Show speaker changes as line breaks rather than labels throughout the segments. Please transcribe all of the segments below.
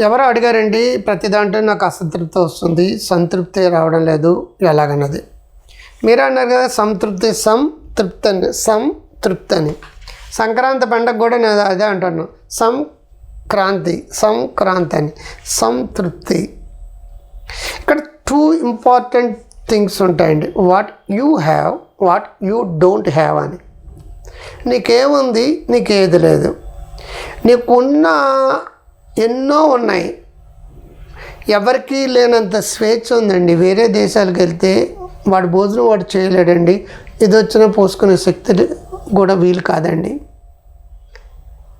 ఎవరో అడిగారండి ప్రతి దాంట్లో నాకు అసంతృప్తి వస్తుంది సంతృప్తి రావడం లేదు ఎలాగన్నది. మీరు అన్నారు కదా సంతృప్తి సంతృప్తి అని సంతృప్తి అని సంక్రాంతి పండగ కూడా నేను అదే అంటాను సంక్రాంతి సంక్రాంతి అని సంతృప్తి. ఇక్కడ టూ ఇంపార్టెంట్ థింగ్స్ ఉంటాయండి. What you have what you don't have అని. నీకేముంది నీకేది లేదు. నీకున్న ఎన్నో ఉన్నాయి. ఎవరికీ లేనంత స్వేచ్ఛ ఉందండి. వేరే దేశాలకు వెళ్తే వాడు భోజనం వాడు చేయలేడండి. ఇది వచ్చినా పోసుకునే శక్తి కూడా వీలు కాదండి.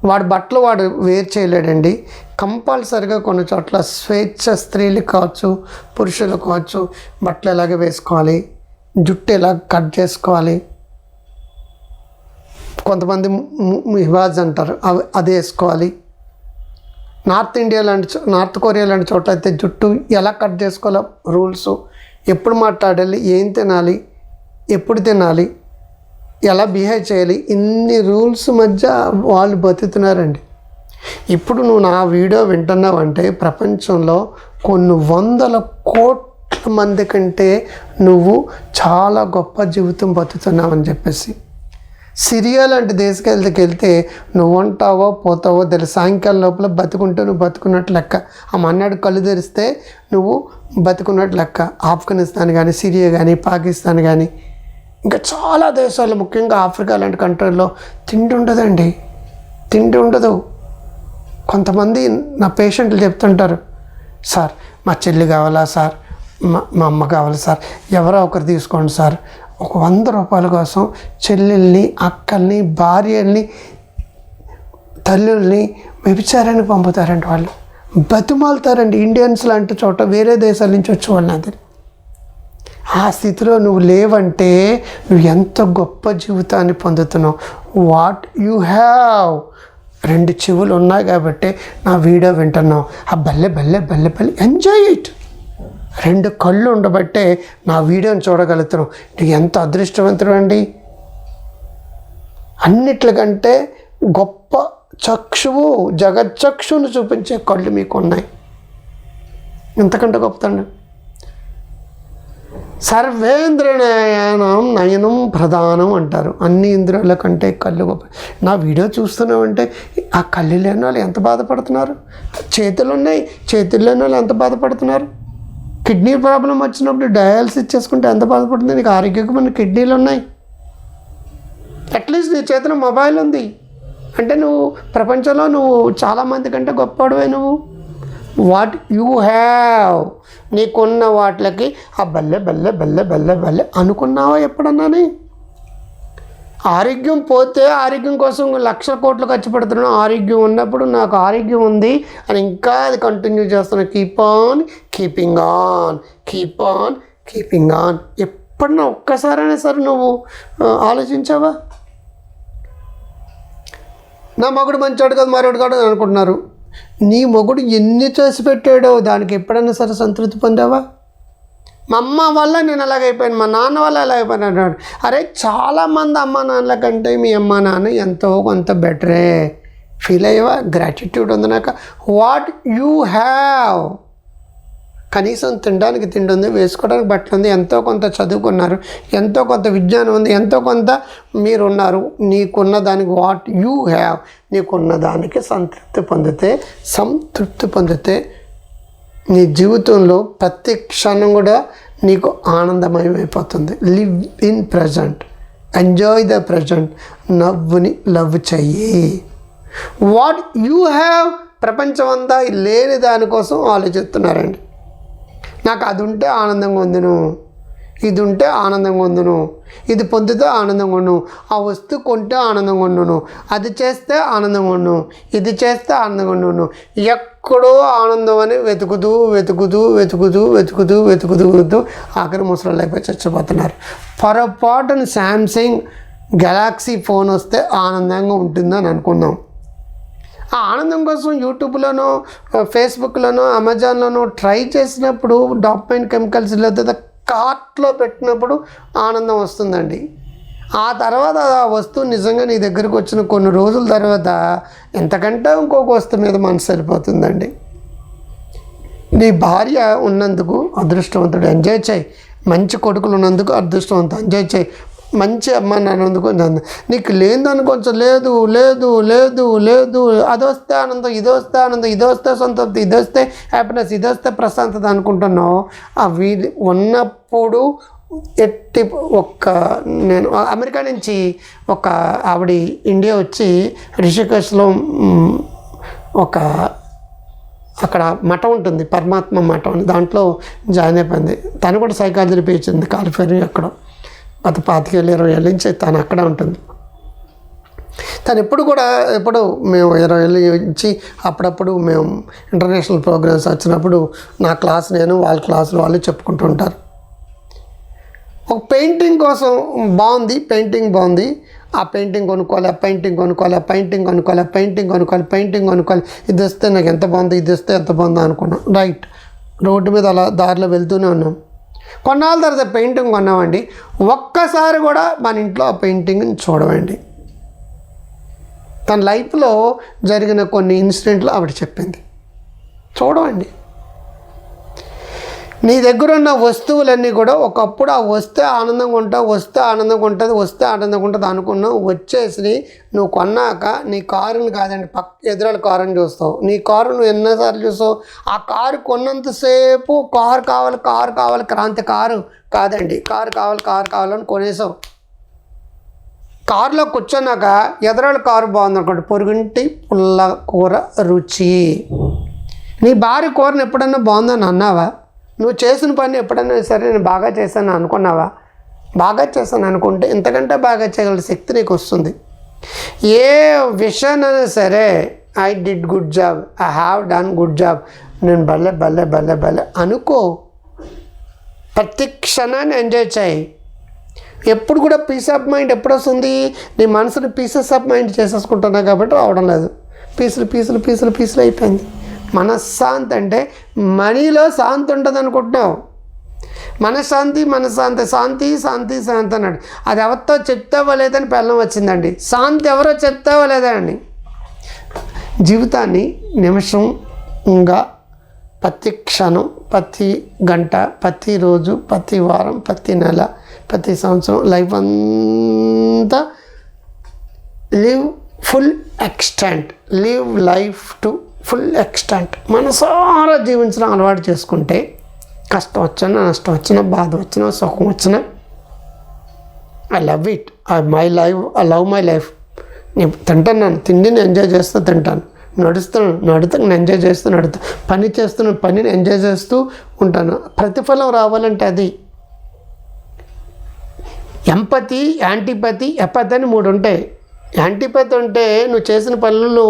వాడు బట్టలు వాడు వేరు చేయలేడండి. కంపల్సరిగా కొన్ని చోట్ల స్వేచ్ఛ స్త్రీలకు కావచ్చు పురుషులకు కావచ్చు బట్టలు ఎలాగ వేసుకోవాలి జుట్టు ఎలా కట్ చేసుకోవాలి. కొంతమంది హివాజ్ అంటారు. అవి అది వేసుకోవాలి. నార్త్ ఇండియా లాంటి చో- నార్త్ కొరియా లాంటి చోట అయితే జుట్టు ఎలా కట్ చేసుకోవాలో రూల్స్ ఎప్పుడు మాట్లాడాలి ఏం తినాలి ఎప్పుడు తినాలి ఎలా బిహేవ్ చేయాలి ఇన్ని రూల్స్ మధ్య వాళ్ళు బతుకుతున్నారండి. ఇప్పుడు నువ్వు నా వీడియో వింటున్నావంటే ప్రపంచంలో కొన్ని వందల కోట్ల మంది కంటే నువ్వు చాలా గొప్ప జీవితం బతుకుతున్నావని చెప్పేసి. సిరియా లాంటి దేశకెళ్ళకి వెళ్తే నువ్వు ఉంటావో పోతావో తెలుసు సాయంకాలం లోపల బతుకుంటే నువ్వు బతుకున్నట్టు లెక్క. ఆ మన్నాడు కళ్ళు తెరిస్తే నువ్వు బతుకున్నట్టు లెక్క. ఆఫ్ఘనిస్తాన్ కానీ సిరియా కానీ పాకిస్తాన్ కానీ ఇంకా చాలా దేశాలు ముఖ్యంగా ఆఫ్రికా లాంటి కంట్రీల్లో తిండి ఉండదండి తిండి ఉండదు కొంతమంది నా పేషెంట్లు చెప్తుంటారు సార్ మా చెల్లి కావాలా సార్? మా మా అమ్మ కావాలి సార్? ఎవరో ఒకరు తీసుకోండి సార్. ఒక వంద రూపాయల కోసం చెల్లెల్ని అక్కల్ని భార్యల్ని తల్లుల్ని వ్యభిచారానికి పంపుతారండి వాళ్ళు. బతిమాలుతారండి ఇండియన్స్ లాంటి చోట వేరే దేశాల నుంచి వచ్చి వాళ్ళని ఆ స్థితిలో నువ్వు లేవంటే నువ్వు ఎంత గొప్ప జీవితాన్ని పొందుతున్నావు. వాట్ యు హ్యావ్ రెండు చెవులు ఉన్నాయి కాబట్టి నా వీడియో వింటున్నావు. ఆ బల్లె బల్లె బల్లె బల్లె ఎంజాయ్ ఇట్ రెండు కళ్ళు ఉండబట్టే నా వీడియోని చూడగలుగుతున్నాం. నువ్వు ఎంత అదృష్టవంతుడండి? అన్నిట్లకంటే గొప్ప చక్షువు జగచ్చక్షుని చూపించే కళ్ళు మీకు ఉన్నాయి ఎంతకంటే గొప్పతండి సర్వేంద్రనయనం నయనం ప్రధానం అంటారు. అన్ని ఇంద్రియాల కంటే కళ్ళు గొప్ప. నా వీడియో చూస్తున్నామంటే ఆ కళ్ళు లేని వాళ్ళు ఎంత బాధపడుతున్నారు? చేతులు ఉన్నాయి చేతులు లేని వాళ్ళు ఎంత బాధపడుతున్నారు? కిడ్నీ ప్రాబ్లం వచ్చినప్పుడు డయాలసిస్ చేసుకుంటే ఎంత బాధపడుతుంది? నీకు ఆరోగ్యకమైన కిడ్నీలు ఉన్నాయి. అట్లీస్ట్ నీ చేతిలో మొబైల్ ఉంది. అంటే నువ్వు ప్రపంచంలో నువ్వు చాలామంది కంటే గొప్పవాడువే నువ్వు. వాట్ యూ హ్యావ్ నీకున్న వాటికి ఆ బల్లె బల్లె బల్లె బల్లె బల్లె అనుకున్నావా ఎప్పుడన్నానే ఆరోగ్యం పోతే ఆరోగ్యం కోసం లక్ష కోట్లు ఖర్చు పెడుతున్నాను. ఆరోగ్యం ఉన్నప్పుడు నాకు ఆరోగ్యం ఉంది అని ఇంకా అది కంటిన్యూ చేస్తున్నాను keep on keeping on keep on keeping on ఎప్పుడన్నా ఒక్కసారైనా సరే నువ్వు ఆలోచించావా? నా మగుడు మంచాడు కదా మరొకటి కాదు అనుకుంటున్నారు. నీ మొగుడు ఎన్ని చేసి పెట్టాడో దానికి ఎప్పుడైనా సరే సంతృప్తి పొందావా? మా అమ్మ వల్ల నేను అలాగైపోయాను మా నాన్న వల్ల అలా అయిపోయాను అరే చాలామంది అమ్మ నాన్నల కంటే మీ అమ్మ నాన్న ఎంతో కొంత బెటరే. ఫీల్ అయ్యేవా? గ్రాటిట్యూడ్ ఉంది నాకు. వాట్ యూ హ్యావ్ కనీసం తినడానికి తిండి ఉంది వేసుకోవడానికి బట్టలు ఉంది ఎంతో కొంత చదువుకున్నారు ఎంతో కొంత విజ్ఞానం ఉంది ఎంతో కొంత మీరున్నారు. నీకున్న దానికి వాట్ యూ హ్యావ్ నీకున్న దానికి సంతృప్తి పొందితే సంతృప్తి పొందితే నీ జీవితంలో ప్రతి క్షణం కూడా నీకు ఆనందమయమైపోతుంది. Live in present enjoy the present నవ్వుని లవ్ చెయ్యి. వాట్ యూ హ్యావ్ ప్రపంచం అంతా లేని దానికోసం ఆలోచిస్తున్నారండి. నాకు అది ఉంటే ఆనందంగా ఉందిను. ఇది ఉంటే ఆనందంగా ఉందును. ఇది పొందితే ఆనందంగా ఉండు ఆ వస్తువు కొంటే ఆనందంగా ఉండును. అది చేస్తే ఆనందంగా ఉండు ఇది చేస్తే ఆనందంగా ఉండును. ఎక్కడో ఆనందం అని వెతుకుతూ వెతుకుతూ వెతుకుతూ వెతుకుతూ వెతుకుతూ వెతుకుతూ ఆఖరి ముసలు అయిపోయి చచ్చిపోతున్నారు. పొరపాటున శాంసంగ్ గెలాక్సీ ఫోన్ వస్తే ఆనందంగా ఉంటుందని అనుకున్నాం. ఆ ఆనందం కోసం యూట్యూబ్లోనో ఫేస్బుక్లోనో అమెజాన్లోనో ట్రై చేసినప్పుడు డాక్యుమెంట్ కెమికల్స్ లేదా కార్ట్లో పెట్టినప్పుడు ఆనందం వస్తుందండి. ఆ తర్వాత ఆ వస్తువు నిజంగా నీ దగ్గరకు వచ్చిన కొన్ని రోజుల తర్వాత ఎంతకంటే ఇంకొక వస్తువు మీద మనసు సరిపోతుందండి. నీ భార్య ఉన్నందుకు అదృష్టవంతుడు. ఎంజాయ్ చేయి. మంచి కొడుకులు ఉన్నందుకు అదృష్టవంతుడు. ఎంజాయ్ చేయి. మంచి అమ్మ నాన్నందుకు నీకు లేదని కొంచెం లేదు లేదు లేదు లేదు. అది వస్తే ఆనందం ఇది వస్తే ఆనందం ఇది వస్తే సంతృప్తి ఇది వస్తే హ్యాపీనెస్ ఇది వస్తే ప్రశాంతత అనుకుంటున్నావు. అవి ఉన్నప్పుడు ఎట్టి ఒక్క నేను అమెరికా నుంచి ఒక ఆవిడ ఇండియా వచ్చి రిషికేశ్లో ఒక అక్కడ మఠం ఉంటుంది పరమాత్మ మఠం అని దాంట్లో జాయిన్ అయిపోయింది. తను కూడా సైకాలజీ పీచింది కాలిఫోర్నియా అక్కడ గత పాతికేళ్ళు ఇరవై ఏళ్ళ నుంచి తను అక్కడ ఉంటుంది. తను ఎప్పుడు కూడా ఎప్పుడు మేము ఇరవై ఏళ్ళ నుంచి అప్పుడప్పుడు మేము ఇంటర్నేషనల్ ప్రోగ్రామ్స్ వచ్చినప్పుడు నా క్లాస్ నేను వాళ్ళ క్లాసులు వాళ్ళు చెప్పుకుంటూ ఉంటారు. ఒక పెయింటింగ్ కోసం బాగుంది పెయింటింగ్ బాగుంది. ఆ పెయింటింగ్ కొనుక్కోవాలి ఆ పెయింటింగ్ కొనుక్కోవాలి ఆ పెయింటింగ్ కొనుక్కోవాలి ఆ పెయింటింగ్ కొనుక్కోవాలి పెయింటింగ్ కొనుక్కోవాలి. ఇది వస్తే నాకు ఎంత బాగుంది ఇది వస్తే ఎంత బాగుంది అనుకున్నాం. రైట్ రోడ్డు మీద అలా దారిలో వెళ్తూనే ఉన్నాం. కొన్నాళ్ళ తర్వాత పెయింటింగ్ కొన్నామండి. ఒక్కసారి కూడా మన ఇంట్లో ఆ పెయింటింగ్ని చూడమండి. తన లైఫ్లో జరిగిన కొన్ని ఇన్సిడెంట్లు ఆవిడ చెప్పింది. చూడవండి నీ దగ్గర ఉన్న వస్తువులన్నీ కూడా ఒకప్పుడు ఆ వస్తే ఆనందంగా ఉంటావు వస్తే ఆనందంగా ఉంటుంది వస్తే ఆనందంగా ఉంటుంది అనుకున్నావు. వచ్చేసి నువ్వు కొన్నాక నీ కారుని కాదండి పక్క ఎదురాల కారుని చూస్తావు. నీ కారు నువ్వు ఎన్నోసార్లు చూస్తావు. ఆ కారు కొన్నంతసేపు కారు కావాలి కారు కావాలి క్రాంతి కారు కాదండి. కారు కావాలి కారు కావాలని కొనేసావు. కారులో కూర్చున్నాక ఎదురాల కారు బాగుంది అనుకోండి. పొరుగుంటి పుల్ల కూర రుచి. నీ భార్య కూరని ఎప్పుడన్నా బాగుందని అన్నావా? నువ్వు చేసిన పని ఎప్పుడైనా సరే నేను బాగా చేశాను అనుకున్నావా? బాగా చేశాను అనుకుంటే ఇంతకంటే బాగా చేయగల శక్తి నీకు వస్తుంది. ఏ విషయానైనా సరే I did good job I have done good job నేను భలే భలే భలే భలే అనుకో. ప్రతి క్షణాన్ని ఎంజాయ్ చేయి. ఎప్పుడు కూడా పీస్ ఆఫ్ మైండ్ ఎప్పుడు వస్తుంది? నీ మనసుని పీసెస్ ఆఫ్ మైండ్ చేసేసుకుంటున్నావు కాబట్టి రావడం లేదు. పీసులు పీసులు పీసులు పీసులు అయిపోయింది. మనశ్శాంతి అంటే మనీలో శాంతి ఉంటుంది అనుకుంటున్నావు. మనశ్శాంతి మనశ్శాంతి శాంతి శాంతి శాంతి అన్నాడు. అది ఎవరితో చెప్తావో లేదని పెళ్ళం వచ్చిందండి. శాంతి ఎవరో చెప్తావో లేదండి జీవితాన్ని నిమిషంగా ప్రతి క్షణం ప్రతి గంట ప్రతి రోజు ప్రతి వారం ప్రతి నెల ప్రతి సంవత్సరం లైఫ్ అంతా live full extent. Live life to full extent. మనసారా జీవించడం అలవాటు చేసుకుంటే కష్టం వచ్చినా నష్టం వచ్చినా బాధ వచ్చినా సుఖం వచ్చినా I love it I my life I love my life నేను తింటున్నాను. తిండిని ఎంజాయ్ చేస్తూ తింటాను. నడుస్తున్నాను నడుతూ ఎంజాయ్ చేస్తూ నడుతా పని చేస్తున్నాను పనిని ఎంజాయ్ చేస్తూ ఉంటాను. ప్రతిఫలం రావాలంటే అది. ఎంపతి యాంటీపతి ఎపతి అని మూడు ఉంటాయి. యాంటీపతి అంటే నువ్వు చేసిన పనులు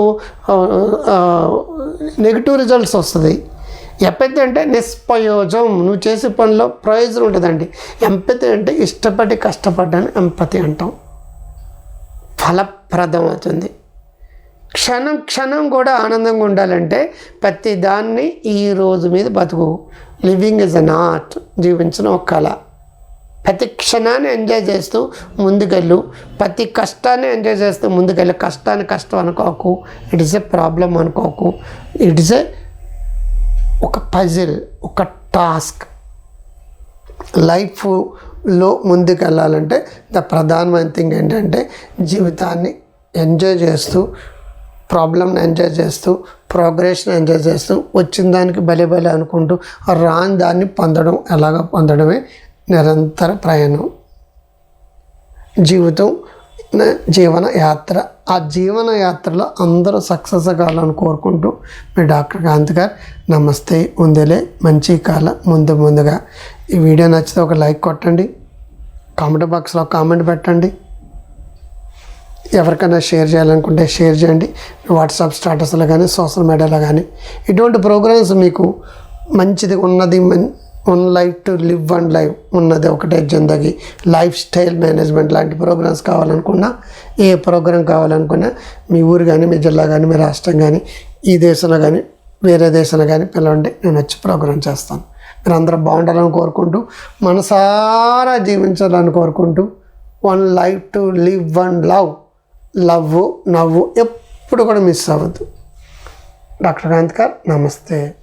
నెగిటివ్ రిజల్ట్స్ వస్తుంది. ఎపతి అంటే నిష్ప్రయోజం నువ్వు చేసే పనిలో ప్రయోజనం ఉంటుందండి. ఎంపతి అంటే ఇష్టపడి కష్టపడ్డాను ఎంపతి అంటాం. ఫలప్రదం అవుతుంది. క్షణం క్షణం కూడా ఆనందంగా ఉండాలంటే ప్రతి దాన్ని ఈ రోజు మీద బతుకు. Living is an art. జీవించడం ఒక కళ. ప్రతి క్షణాన్ని ఎంజాయ్ చేస్తూ ముందుకెళ్ళు. ప్రతి కష్టాన్ని ఎంజాయ్ చేస్తూ ముందుకెళ్ళు. కష్టాన్ని కష్టం అనుకోకు. ఇట్ ఇస్ ఎ ప్రాబ్లం అనుకోకు. ఇట్ ఇస్ ఎ ఒక పజిల్ ఒక టాస్క్ లైఫ్లో ముందుకెళ్ళాలంటే ద ప్రధానమైన థింగ్ ఏంటంటే జీవితాన్ని ఎంజాయ్ చేస్తూ ప్రాబ్లమ్ని ఎంజాయ్ చేస్తూ ప్రోగ్రెస్ని ఎంజాయ్ చేస్తూ వచ్చిన దానికి బలే బలే అనుకుంటూ రాని దాన్ని పొందడం ఎలాగ పొందడమే నిరంతర ప్రయాణం. జీవితం జీవన యాత్ర. ఆ జీవన యాత్రలో అందరూ సక్సెస్ కావాలని కోరుకుంటూ మీ డాక్టర్ కాంత్ గారు నమస్తే. ఉందిలే మంచి కాలం ముందు ముందుగా. ఈ వీడియో నచ్చితే ఒక లైక్ కొట్టండి. కామెంట్ బాక్స్లో కామెంట్ పెట్టండి. ఎవరికైనా షేర్ చేయాలనుకుంటే షేర్ చేయండి. వాట్సాప్ స్టాటస్లో కానీ సోషల్ మీడియాలో కానీ. ఇటువంటి ప్రోగ్రామ్స్ మీకు మంచిది ఉన్నది Mann one life to live one life ఉన్నది ఒకటే జిందగీ. లైఫ్ స్టైల్ మేనేజ్మెంట్ లాంటి ప్రోగ్రామ్స్ కావాలనుకున్నా ఏ ప్రోగ్రామ్ కావాలనుకున్నా మీ ఊరు కానీ మీ జిల్లా కానీ మీ రాష్ట్రం కానీ ఈ దేశంలో కానీ వేరే దేశంలో కానీ పిలవండి నేను వచ్చి ప్రోగ్రామ్ చేస్తాను. మీరు అందరూ బాగుండాలని కోరుకుంటూ మనసారా జీవించాలని కోరుకుంటూ one life to live one love love నవ్వు ఎప్పుడు కూడా మిస్ అవ్వద్దు. డాక్టర్ కాంత్ నమస్తే.